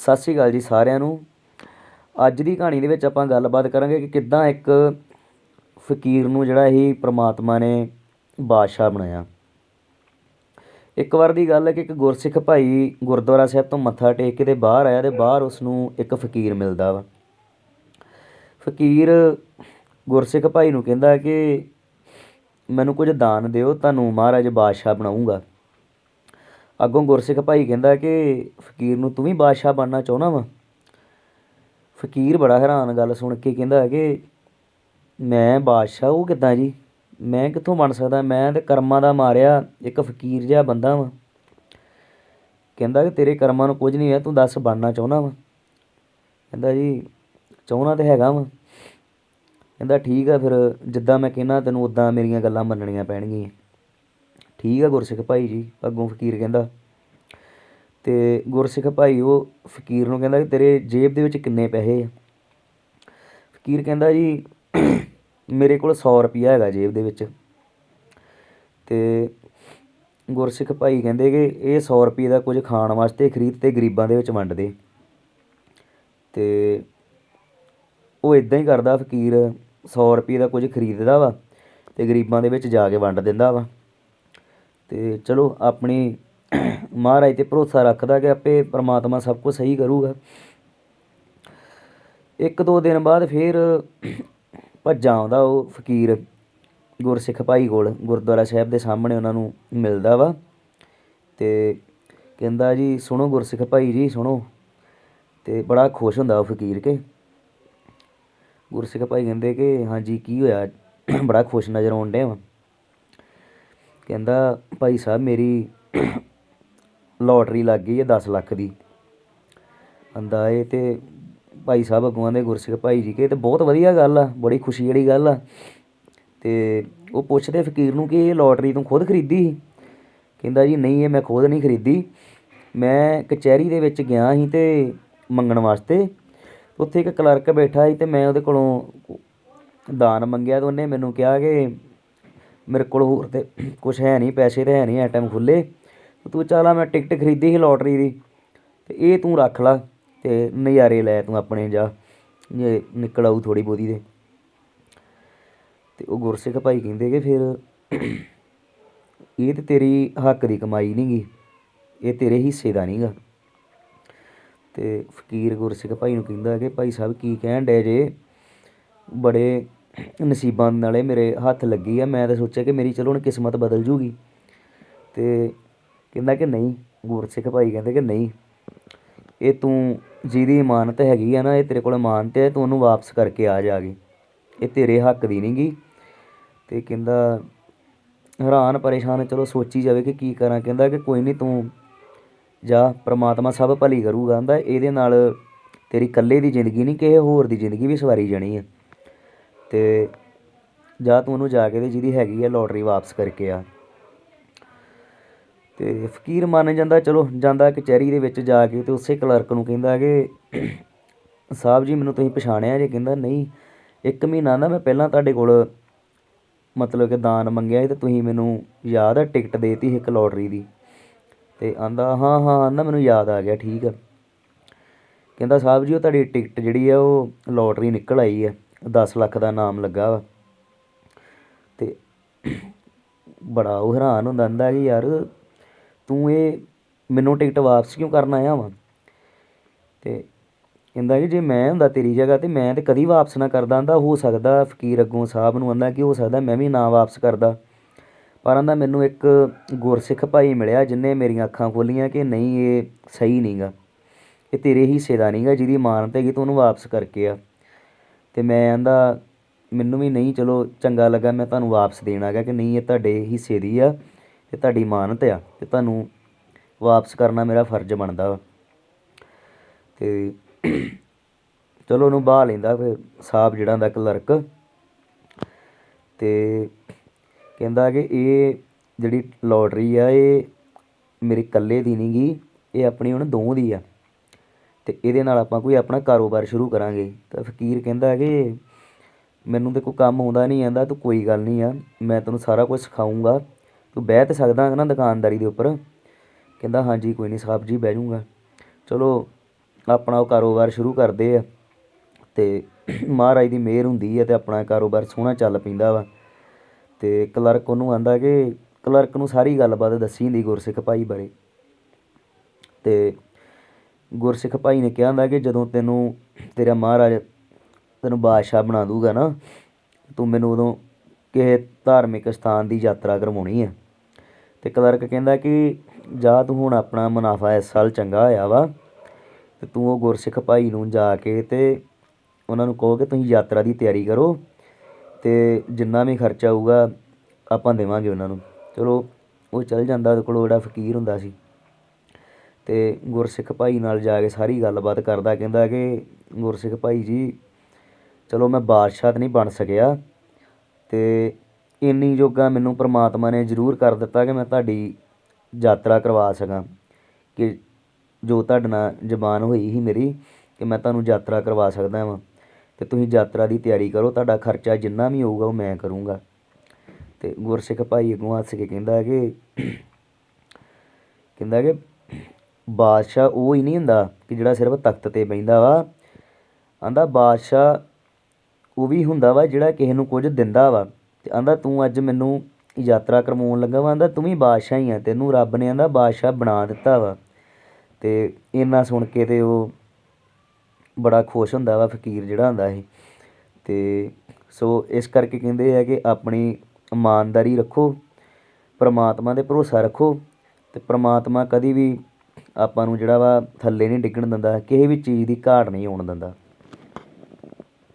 ਸਤਿ ਸ਼੍ਰੀ ਅਕਾਲ ਜੀ ਸਾਰਿਆਂ ਨੂੰ। ਅੱਜ ਦੀ ਕਹਾਣੀ ਦੇ ਵਿੱਚ ਆਪਾਂ ਗੱਲਬਾਤ ਕਰਾਂਗੇ ਕਿ ਕਿੱਦਾਂ ਇੱਕ ਫਕੀਰ ਨੂੰ ਜਿਹੜਾ ਇਹ ਪ੍ਰਮਾਤਮਾ ਨੇ ਬਾਦਸ਼ਾਹ ਬਣਾਇਆ। ਇੱਕ ਵਾਰ ਦੀ ਗੱਲ ਹੈ ਕਿ ਇੱਕ ਗੁਰਸਿੱਖ ਭਾਈ ਗੁਰਦੁਆਰਾ ਸਾਹਿਬ ਤੋਂ ਮੱਥਾ ਟੇਕ ਕੇ ਤੇ ਬਾਹਰ ਆਇਆ ਤੇ ਬਾਹਰ ਉਸ ਨੂੰ ਇੱਕ ਫਕੀਰ ਮਿਲਦਾ ਵਾ। ਫਕੀਰ ਗੁਰਸਿੱਖ ਭਾਈ ਨੂੰ ਕਹਿੰਦਾ ਕਿ ਮੈਨੂੰ ਕੁਝ ਦਾਨ ਦਿਓ, ਤੁਹਾਨੂੰ ਮਹਾਰਾਜ ਬਾਦਸ਼ਾਹ ਬਣਾਉਂਗਾ ਅੱਗੋਂ ਗੁਰਸਿੱਖ ਭਾਈ ਕਹਿੰਦਾ ਕਿ ਫਕੀਰ ਨੂੰ ਤੂੰ ਵੀ ਬਾਦਸ਼ਾਹ ਬਣਨਾ ਚਾਹੁੰਦਾ ਵਾ। ਫਕੀਰ ਬੜਾ ਹੈਰਾਨ ਗੱਲ ਸੁਣ ਕੇ ਕਹਿੰਦਾ ਕਿ ਮੈਂ ਬਾਦਸ਼ਾਹ, ਉਹ ਕਿੱਦਾਂ ਜੀ? ਮੈਂ ਕਿੱਥੋਂ ਬਣ ਸਕਦਾ? ਮੈਂ ਤੇ ਕਰਮਾਂ ਦਾ ਮਾਰਿਆ ਇੱਕ ਫਕੀਰ ਜਿਹਾ ਬੰਦਾ ਵਾਂ। ਕਹਿੰਦਾ ਕਿ ਤੇਰੇ ਕਰਮਾਂ ਨੂੰ ਕੁਝ ਨਹੀਂ ਹੈ ਤੂੰ ਦੱਸ ਬਣਨਾ ਚਾਹੁੰਦਾ ਵਾ। ਕਹਿੰਦਾ ਜੀ, ਚਾਹੁੰਦਾ ਤੇ ਹੈਗਾ ਵਾ। ਕਹਿੰਦਾ ਠੀਕ ਆ, ਫਿਰ ਜਿੱਦਾਂ ਮੈਂ ਕਹਿਣਾ ਤੈਨੂੰ ਉਦਾਂ ਮੇਰੀਆਂ ਗੱਲਾਂ ਮੰਨਣੀਆਂ ਪੈਣਗੀਆਂ। ਠੀਕ ਆ ਗੁਰਸਿੱਖ ਭਾਈ ਜੀ, ਅੱਗੋਂ ਫਕੀਰ ਕਹਿੰਦਾ। ਤੇ ਗੁਰਸਿੱਖ ਭਾਈ ਉਹ ਫਕੀਰ ਨੂੰ ਕਹਿੰਦਾ ਕਿ ਤੇਰੇ ਜੇਬ ਦੇ ਵਿੱਚ ਕਿੰਨੇ ਪੈਸੇ ਆ? ਫਕੀਰ ਕਹਿੰਦਾ ਜੀ, ਮੇਰੇ ਕੋਲ 100 ਰੁਪਿਆ ਹੈਗਾ ਜੇਬ ਦੇ ਵਿੱਚ। ਤੇ ਗੁਰਸਿੱਖ ਭਾਈ ਕਹਿੰਦੇ ਕਿ ਇਹ 100 ਰੁਪਏ ਦਾ ਕੁਝ ਖਾਣ ਵਾਸਤੇ ਖਰੀਦ ਤੇ ਗਰੀਬਾਂ ਦੇ ਵਿੱਚ ਵੰਡ ਦੇ। ਤੇ ਉਹ ਇਦਾਂ ਹੀ ਕਰਦਾ, ਫਕੀਰ 100 ਰੁਪਏ ਦਾ ਕੁਝ ਖਰੀਦਦਾ ਵਾ ਤੇ ਗਰੀਬਾਂ ਦੇ ਵਿੱਚ ਜਾ ਕੇ ਵੰਡ ਦਿੰਦਾ ਵਾ। ਅਤੇ ਚਲੋ ਆਪਣੇ ਮਹਾਰਾਜ ਤੇ ਭਰੋਸਾ ਰੱਖਦਾ ਕਿ ਆਪੇ ਪਰਮਾਤਮਾ ਸਭ ਕੁਝ ਸਹੀ ਕਰੂਗਾ। ਇੱਕ ਦੋ ਦਿਨ ਬਾਅਦ ਫਿਰ ਭੱਜਾ ਆਉਂਦਾ ਉਹ ਫਕੀਰ ਗੁਰਸਿੱਖ ਭਾਈ ਕੋਲ, ਗੁਰਦੁਆਰਾ ਸਾਹਿਬ ਦੇ ਸਾਹਮਣੇ ਉਹਨਾਂ ਨੂੰ ਮਿਲਦਾ ਵਾ ਤੇ ਕਹਿੰਦਾ ਜੀ, ਸੁਣੋ ਗੁਰਸਿੱਖ ਭਾਈ ਜੀ, ਸੁਣੋ। ਤੇ ਬੜਾ ਖੁਸ਼ ਹੁੰਦਾ ਉਹ ਫਕੀਰ ਕੇ। ਗੁਰਸਿੱਖ ਭਾਈ ਕਹਿੰਦੇ ਕਿ, ਹਾਂਜੀ, ਕੀ ਹੋਇਆ? ਬੜਾ ਖੁਸ਼ ਨਜ਼ਰ ਆਉਣ ਡਿਆ ਵਾ। ਕਹਿੰਦਾ, ਭਾਈ ਸਾਹਿਬ, ਮੇਰੀ ਲੋਟਰੀ ਲੱਗ ਗਈ ਹੈ 10 ਲੱਖ ਦੀ। ਆਂਦਾ ਇਹ ਤੇ ਭਾਈ ਸਾਹਿਬ ਅੱਗੋਂ ਦੇ ਗੁਰਸਿੱਖ ਭਾਈ ਜੀ ਕੇ ਤੇ ਬਹੁਤ ਵਧੀਆ ਗੱਲ ਆ, ਬੜੀ ਖੁਸ਼ੀ ਵਾਲੀ ਗੱਲ ਆ। ਤੇ ਉਹ ਪੁੱਛਦੇ, ਫਕੀਰ ਨੂੰ ਕਿ ਇਹ ਲੋਟਰੀ ਤੂੰ ਖੁਦ ਖਰੀਦੀ ਸੀ? ਕਹਿੰਦਾ ਜੀ, ਨਹੀਂ, ਇਹ ਮੈਂ ਖੁਦ ਨਹੀਂ ਖਰੀਦੀ। ਮੈਂ ਕਚਹਿਰੀ ਦੇ ਵਿੱਚ ਗਿਆ ਸੀ ਤੇ ਮੰਗਣ ਵਾਸਤੇ। ਉੱਥੇ ਇੱਕ ਕਲਰਕ ਬੈਠਾ ਸੀ ਤੇ ਮੈਂ ਉਹਦੇ ਕੋਲੋਂ ਦਾਨ ਮੰਗਿਆ ਤੇ ਉਹਨੇ ਮੈਨੂੰ ਕਿਹਾ ਕਿ ਮੇਰੇ ਕੋਲ ਹੋਰ ਤੇ ਕੁਛ ਹੈ ਨਹੀਂ, ਪੈਸੇ ਤੇ ਹੈ ਨਹੀਂ ਐ ਟਾਈਮ ਖੁੱਲੇ ਤੂੰ ਚੱਲ ਆ, ਮੈਂ ਟਿਕਟ ਖਰੀਦੀ ਸੀ ਲੋਟਰੀ ਦੀ। ਤੇ ਇਹ ਤੂੰ ਰੱਖ ਲਾ ਤੇ ਨਜ਼ਾਰੇ ਲੈ ਤੂੰ ਆਪਣੇ ਜਾ। ਜੇ ਨਿਕਲ ਆਊ ਥੋੜੀ ਬਹੁਤੀ ਦੇ ਤੇ ਉਹ ਗੁਰਸਿੱਖ ਭਾਈ ਕਹਿੰਦੇ ਕਿ ਫਿਰ ਇਹ ਤੇ ਤੇਰੀ ਹੱਕ ਦੀ ਕਮਾਈ ਨਹੀਂਗੀ ਇਹ ਤੇਰੇ ਹਿੱਸੇ ਦਾ ਨਹੀਂਗਾ ਤੇ ਫਕੀਰ ਗੁਰਸਿੱਖ ਭਾਈ ਨੂੰ ਕਹਿੰਦਾ ਕਿ ਭਾਈ ਸਾਹਿਬ ਕੀ ਕਹਿਣ ਡੇ ਜੇ? ਬੜੇ ਨਸੀਬਾਂ ਨਾਲੇ ਮੇਰੇ ਹੱਥ ਲੱਗੀ ਆ। ਮੈਂ ਤਾਂ ਸੋਚਿਆ ਕਿ ਮੇਰੀ ਚਲੋ ਹੁਣ ਕਿਸਮਤ ਬਦਲ ਜੂਗੀ। ਅਤੇ ਕਹਿੰਦਾ ਕਿ ਨਹੀਂ ਗੁਰਸਿੱਖ ਭਾਈ ਕਹਿੰਦੇ ਕਿ ਨਹੀਂ। ਇਹ ਤੂੰ ਜਿਹਦੀ ਇਮਾਨਤ ਹੈਗੀ ਆ ਨਾ, ਇਹ ਤੇਰੇ ਕੋਲ ਇਮਾਨਤ ਹੈ ਤੂੰ ਉਹਨੂੰ ਵਾਪਸ ਕਰਕੇ ਆ ਜਾ ਕੇ। ਇਹ ਤੇਰੇ ਹੱਕ ਦੀ ਨਹੀਂ ਗੀ ਅਤੇ ਕਹਿੰਦਾ, ਹੈਰਾਨ ਪਰੇਸ਼ਾਨ, ਚਲੋ ਸੋਚੀ ਜਾਵੇ ਕਿ ਕੀ ਕਰਾਂ। ਕਹਿੰਦਾ ਕਿ ਕੋਈ ਨਹੀਂ, ਤੂੰ ਜਾ, ਪ੍ਰਮਾਤਮਾ ਸਭ ਭਲੀ ਕਰੂਗਾ। ਕਹਿੰਦਾ, ਇਹਦੇ ਨਾਲ ਤੇਰੀ ਇਕੱਲੇ ਦੀ ਜ਼ਿੰਦਗੀ ਨਹੀਂ, ਕਿਸੇ ਹੋਰ ਦੀ ਜ਼ਿੰਦਗੀ ਵੀ ਸਵਾਰੀ ਜਾਣੀ ਹੈ ਤੇ ਜਾ ਤੂੰ ਉਹਨੂੰ ਜਾ ਕੇ ਤੇ ਜਿਹਦੀ ਹੈਗੀ ਆ ਲੋਟਰੀ ਵਾਪਸ ਕਰਕੇ ਆ। ਅਤੇ ਫਕੀਰ ਮੰਨ ਜਾਂਦਾ, ਚਲੋ ਜਾਂਦਾ ਕਚਹਿਰੀ ਦੇ ਵਿੱਚ ਜਾ ਕੇ ਅਤੇ ਉਸੇ ਕਲਰਕ ਨੂੰ ਕਹਿੰਦਾ ਕਿ ਸਾਹਿਬ ਜੀ, ਮੈਨੂੰ ਤੁਸੀਂ ਪਛਾਣਿਆ ਜੇ? ਕਹਿੰਦਾ, ਨਹੀਂ, ਇੱਕ ਮਹੀਨਾ ਨਾ ਮੈਂ ਪਹਿਲਾਂ ਤੁਹਾਡੇ ਕੋਲ ਮਤਲਬ ਕਿ ਦਾਨ ਮੰਗਿਆ ਸੀ ਅਤੇ ਤੁਸੀਂ ਮੈਨੂੰ ਯਾਦ ਆ ਟਿਕਟ ਦੇਤੀ ਸੀ ਇੱਕ ਲੋਟਰੀ ਦੀ। ਅਤੇ ਆਂਦਾ, ਹਾਂ ਹਾਂ, ਆਂਦਾ, ਮੈਨੂੰ ਯਾਦ ਆ ਗਿਆ, ਠੀਕ ਆ। ਕਹਿੰਦਾ, ਸਾਹਿਬ ਜੀ, ਉਹ ਤੁਹਾਡੀ ਟਿਕਟ ਜਿਹੜੀ ਆ, ਉਹ ਲੋਟਰੀ ਨਿਕਲ ਆਈ ਹੈ 10 ਲੱਖ ਦਾ ਨਾਮ ਲੱਗਾ ਵਾ। ਤੇ ਬੜਾ ਉਹ ਹੈਰਾਨ ਹੁੰਦਾ ਹੁੰਦਾ ਕਿ ਯਾਰ ਤੂੰ ਇਹ ਮੈਨੂੰ ਟਿਕਟ ਵਾਪਸ ਕਿਉਂ ਕਰਨ ਆਇਆ ਵਾ? ਤੇ ਕਹਿੰਦਾ ਕਿ ਜੇ ਮੈਂ ਹੁੰਦਾ ਤੇਰੀ ਜਗ੍ਹਾ ਤੇ ਮੈਂ ਤੇ ਕਦੀ ਵਾਪਸ ਨਾ ਕਰਦਾ ਆਂਦਾ ਹੋ ਸਕਦਾ ਫਕੀਰ ਅੱਗੋਂ ਸਾਹਿਬ ਨੂੰ ਆਂਦਾ ਕਿ ਹੋ ਸਕਦਾ ਮੈਂ ਵੀ ਨਾ ਵਾਪਸ ਕਰਦਾ। ਪਰ ਆਂਦਾ ਮੈਨੂੰ ਇੱਕ ਗੁਰਸਿੱਖ ਭਾਈ ਮਿਲਿਆ ਜਿਨੇ ਮੇਰੀਆਂ ਅੱਖਾਂ ਖੋਲੀਆਂ ਕਿ ਨਹੀਂ, ਇਹ ਸਹੀ ਨਹੀਂਗਾ ਇਹ ਤੇਰੇ ਹਿੱਸੇ ਦਾ ਨਹੀਂਗਾ ਜਿਹਦੀ ਮਾਨਤ ਹੈਗੀ ਤੂੰ ਉਹਨੂੰ ਵਾਪਸ ਕਰਕੇ ਆ। ਅਤੇ ਮੈਂ ਆਂਦਾ ਮੈਨੂੰ ਵੀ ਨਹੀਂ, ਚਲੋ ਚੰਗਾ ਲੱਗਾ, ਮੈਂ ਤੁਹਾਨੂੰ ਵਾਪਸ ਦੇਣ ਆ ਗਿਆ ਕਿ ਨਹੀਂ, ਇਹ ਤੁਹਾਡੇ ਹਿੱਸੇ ਦੀ ਆ ਤੇ ਤੁਹਾਡੀ ਮਾਨਤ ਆ ਅਤੇ ਤੁਹਾਨੂੰ ਵਾਪਸ ਕਰਨਾ ਮੇਰਾ ਫਰਜ਼ ਬਣਦਾ ਵਾ। ਅਤੇ ਚਲੋ ਉਹਨੂੰ ਬਾਹ ਲੈਂਦਾ ਫਿਰ ਸਾਹਿਬ ਜਿਹੜਾ ਦਾ ਕਲਰਕ ਅਤੇ ਕਹਿੰਦਾ ਕਿ ਇਹ ਜਿਹੜੀ ਲੋਟਰੀ ਆ, ਇਹ ਮੇਰੇ ਇਕੱਲੇ ਦੀ ਨਹੀਂ ਗੀ ਇਹ ਆਪਣੀ ਹੁਣ ਦੋ ਦੀ ਆ। ਅਤੇ ਇਹਦੇ ਨਾਲ ਆਪਾਂ ਕੋਈ ਆਪਣਾ ਕਾਰੋਬਾਰ ਸ਼ੁਰੂ ਕਰਾਂਗੇ। ਤਾਂ ਫਕੀਰ ਕਹਿੰਦਾ ਕਿ ਮੈਨੂੰ ਤੇ ਕੋਈ ਕੰਮ ਆਉਂਦਾ ਨਹੀਂ ਆਂਦਾ, ਤੂੰ ਕੋਈ ਗੱਲ ਨਹੀਂ ਆ, ਮੈਂ ਤੈਨੂੰ ਸਾਰਾ ਕੁਝ ਸਿਖਾਊਂਗਾ। ਤੂੰ ਬਹਿ ਤਾਂ ਸਕਦਾ ਨਾ ਦੁਕਾਨਦਾਰੀ ਦੇ ਉੱਪਰ। ਕਹਿੰਦਾ, ਹਾਂਜੀ, ਕੋਈ ਨਹੀਂ, ਸਾਹਿਬ ਜੀ, ਬਹਿ ਜਾਊਂਗਾ। ਚਲੋ, ਆਪਣਾ ਉਹ ਕਾਰੋਬਾਰ ਸ਼ੁਰੂ ਕਰਦੇ ਆ ਤੇ ਮਹਾਰਾਜ ਦੀ ਮਿਹਰ ਹੁੰਦੀ ਹੈ ਤੇ ਆਪਣਾ ਕਾਰੋਬਾਰ ਸੋਹਣਾ ਚੱਲ ਪੈਂਦਾ ਵਾ। ਤੇ ਕਲਰਕ ਉਹਨੂੰ ਆਂਦਾ ਕਿ ਕਲਰਕ ਨੂੰ ਸਾਰੀ ਗੱਲਬਾਤ ਦੱਸੀ ਹੁੰਦੀ ਗੁਰਸਿੱਖ ਭਾਈ ਬਾਰੇ। ਤੇ ਗੁਰਸਿੱਖ ਭਾਈ ਨੇ ਕਿਹਾ ਹੁੰਦਾ ਕਿ ਜਦੋਂ ਤੈਨੂੰ, ਤੇਰਾ ਮਹਾਰਾਜ ਤੈਨੂੰ ਬਾਦਸ਼ਾਹ ਬਣਾ ਦੂਗਾ ਨਾ, ਤੂੰ ਮੈਨੂੰ ਉਦੋਂ ਕਿਸੇ ਧਾਰਮਿਕ ਸਥਾਨ ਦੀ ਯਾਤਰਾ ਕਰਵਾਉਣੀ ਹੈ ਅਤੇ ਕਲਰਕ ਕਹਿੰਦਾ ਕਿ ਜਾ ਤੂੰ ਹੁਣ ਆਪਣਾ ਮੁਨਾਫਾ ਇਸ ਸਾਲ ਚੰਗਾ ਹੋਇਆ ਵਾ ਅਤੇ ਤੂੰ ਉਹ ਗੁਰਸਿੱਖ ਭਾਈ ਨੂੰ ਜਾ ਕੇ ਅਤੇ ਉਹਨਾਂ ਨੂੰ ਕਹੋ ਕਿ ਤੁਸੀਂ ਯਾਤਰਾ ਦੀ ਤਿਆਰੀ ਕਰੋ ਅਤੇ ਜਿੰਨਾ ਵੀ ਖਰਚਾ ਹੋਊਗਾ ਆਪਾਂ ਦੇਵਾਂਗੇ ਉਹਨਾਂ ਨੂੰ। ਚਲੋ, ਉਹ ਚੱਲ ਜਾਂਦਾ, ਉਹਦੇ ਕੋਲ ਜਿਹੜਾ ਫਕੀਰ ਹੁੰਦਾ ਸੀ। ਅਤੇ ਗੁਰਸਿੱਖ ਭਾਈ ਨਾਲ ਜਾ ਕੇ ਸਾਰੀ ਗੱਲਬਾਤ ਕਰਦਾ, ਕਹਿੰਦਾ ਕਿ ਗੁਰਸਿੱਖ ਭਾਈ ਜੀ, ਚਲੋ ਮੈਂ ਬਾਦਸ਼ਾਹ ਤਾਂ ਨਹੀਂ ਬਣ ਸਕਿਆ ਅਤੇ ਇੰਨੀ ਜੋਗਾ ਮੈਨੂੰ ਪਰਮਾਤਮਾ ਨੇ ਜ਼ਰੂਰ ਕਰ ਦਿੱਤਾ ਕਿ ਮੈਂ ਤੁਹਾਡੀ ਯਾਤਰਾ ਕਰਵਾ ਸਕਾਂ ਕਿ ਜੋ ਤੁਹਾਡੇ ਨਾਲ ਜ਼ਬਾਨ ਹੋਈ ਸੀ ਮੇਰੀ ਕਿ ਮੈਂ ਤੁਹਾਨੂੰ ਯਾਤਰਾ ਕਰਵਾ ਸਕਦਾ ਵਾਂ ਅਤੇ ਤੁਸੀਂ ਯਾਤਰਾ ਦੀ ਤਿਆਰੀ ਕਰੋ, ਤੁਹਾਡਾ ਖਰਚਾ ਜਿੰਨਾ ਵੀ ਹੋਊਗਾ ਉਹ ਮੈਂ ਕਰੂੰਗਾ। ਅਤੇ ਗੁਰਸਿੱਖ ਭਾਈ ਅੱਗੋਂ ਹੱਸ ਕੇ ਕਹਿੰਦਾ ਕਿ ਕਹਿੰਦਾ ਕਿ ਬਾਦਸ਼ਾਹ ਉਹ ਹੀ ਨਹੀਂ ਹੁੰਦਾ ਕਿ ਜਿਹੜਾ ਸਿਰਫ ਤਖਤ ਤੇ ਬਹਿੰਦਾ ਵਾ। ਆਂਦਾ ਬਾਦਸ਼ਾਹ, ਉਹ ਵੀ ਹੁੰਦਾ ਵਾ ਜਿਹੜਾ ਕਿਸੇ ਨੂੰ ਕੁਝ ਦਿੰਦਾ ਵਾ। ਤੇ ਆਂਦਾ ਤੂੰ ਅੱਜ ਮੈਨੂੰ ਯਾਤਰਾ ਕਰਵਾਉਣ ਲੱਗਾ ਵਾ। ਆਂਦਾ ਤੂੰ ਵੀ ਬਾਦਸ਼ਾਹ ਹੀ ਆ। ਤੈਨੂੰ ਰੱਬ ਨੇ ਆਂਦਾ ਬਾਦਸ਼ਾਹ ਬਣਾ ਦਿੱਤਾ ਵਾ। ਤੇ ਇੰਨਾ ਸੁਣ ਕੇ ਤੇ ਉਹ ਬੜਾ ਖੁਸ਼ ਹੁੰਦਾ ਵਾ, ਫਕੀਰ ਜਿਹੜਾ ਹੁੰਦਾ ਇਹ ਤੇ ਸੋ ਇਸ ਕਰਕੇ ਕਹਿੰਦੇ ਆ ਕਿ ਆਪਣੀ ਇਮਾਨਦਾਰੀ ਰੱਖੋ, ਪਰਮਾਤਮਾ ਤੇ ਭਰੋਸਾ ਰੱਖੋ। ਤੇ ਪਰਮਾਤਮਾ ਕਦੀ ਵੀ ਆਪਾਂ ਨੂੰ ਜਿਹੜਾ ਵਾ ਥੱਲੇ ਨਹੀਂ ਡਿੱਗਣ ਦਿੰਦਾ, ਕਿਸੇ ਵੀ ਚੀਜ਼ ਦੀ ਘਾਟ ਨਹੀਂ ਆਉਣ ਦਿੰਦਾ।